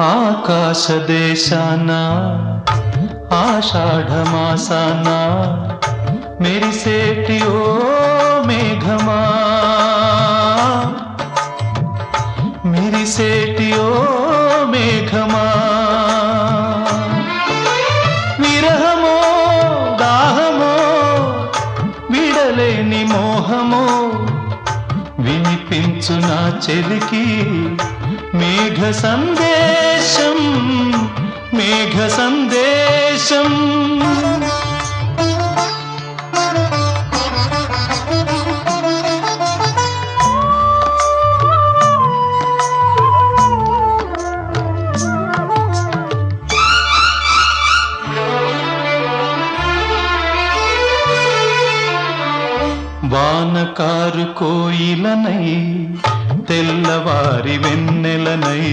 ఆకాశ దేశాన ఆషాఢమాసాన? మెరిసేటి ఓ మేఘమా? మెరిసేటి ఓ మేఘమా? విరహమో దాహమో విడలేని మోహమో వినిపించు నా చెలికి మేఘ సందేశం మేఘ సందేశం. వానకారు కోయిలనై తెల్లవారి వెన్నెలనై